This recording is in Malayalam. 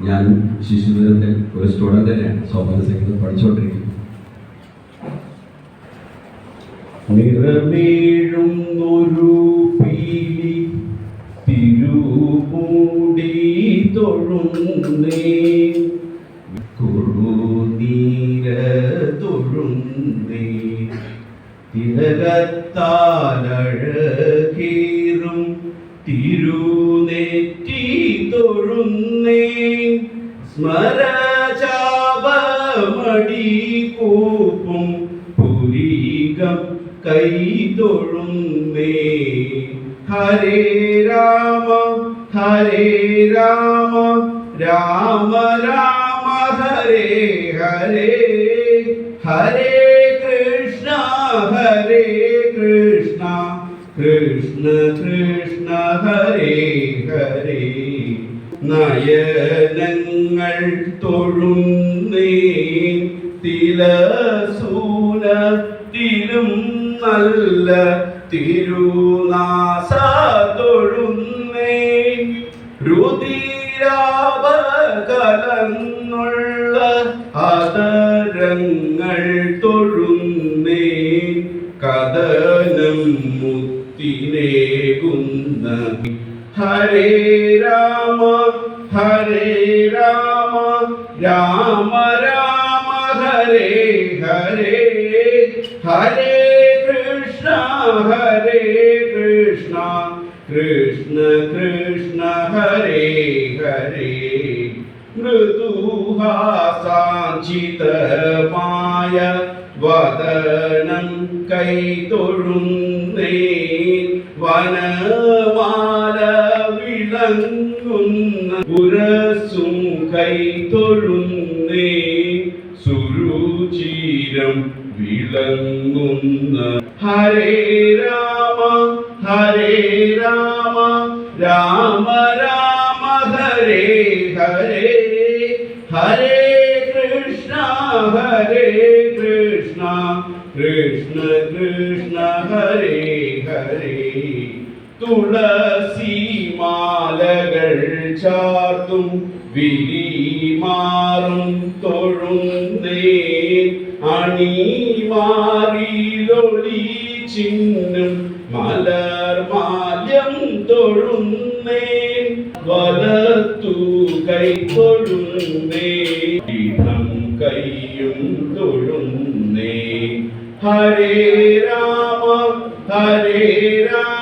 ഞാൻ ശിശുദിനത്തിൽ ഒരു സ്റ്റുഡന്റ് തന്നെയാണ്. സ്വപ്ന സംഗീതം പഠിച്ചുകൊണ്ടിരിക്കുന്നത് നിറമേഴുന്നൊരു പീലി തിരുമൂടി തൊഴുന്നേ. കുറുനീര തൊഴുന്നേ തിലകത്താലഴകീറും സ്മരചാപമടി കൂപ്പും പുരീകം കൈതൊഴുന്നേ. ഹരേ രാമ ഹരേ രാമ രാമ രാമ ഹരേ ഹരേ ഹരേ കൃഷ്ണ ഹരേ കൃഷ്ണ കൃഷ്ണ കൃഷ്ണ ഹരേ ഹരേ. നയനങ്ങൾ തൊഴുന്നേ തിലസൂലത്തിലും നല്ല തിരുനാസ തൊഴുന്നേ രുതിരാപകലന്നുള്ള അതരങ്ങൾ തൊഴുന്നേ കഥനം മുത്തിനേകുന്ന ഹരേ രാമ ഹരേ രാമ രാമ രാമ ഹരേ ഹരേ ഹരേ കൃഷ്ണ ഹരേ കൃഷ്ണ കൃഷ്ണ കൃഷ്ണ ഹരേ ഹരേ മൃദുഹാസാഞ്ചിതമായ വദനം കൈതൊഴുന്നേ വനമാല വിളങ്ങുന്ന പുരസും കൈതൊഴുന്നേ സുരുചീരം വിളങ്ങുന്ന. ഹരേ രാമ ഹരേ രാമ രാമ രാമ ഹരേ ഹരേ ഹരേ കൃഷ്ണ ഹരേ കൃഷ്ണ കൃഷ്ണ കൃഷ്ണ ഹരേ ഹരേ. തുളസി മാലകൾ ചാർത്തും വിരിമാറും തൊഴുന്നേ. അണിമാറിയിലൊളി ചിന്നും മലർ മാല്യം തൊഴുന്നേ. വലത്തു കൈ തൊഴുന്നേ കൈയും തൊഴുന്നേ. ഹരേ രാമ ഹരേ രാമ.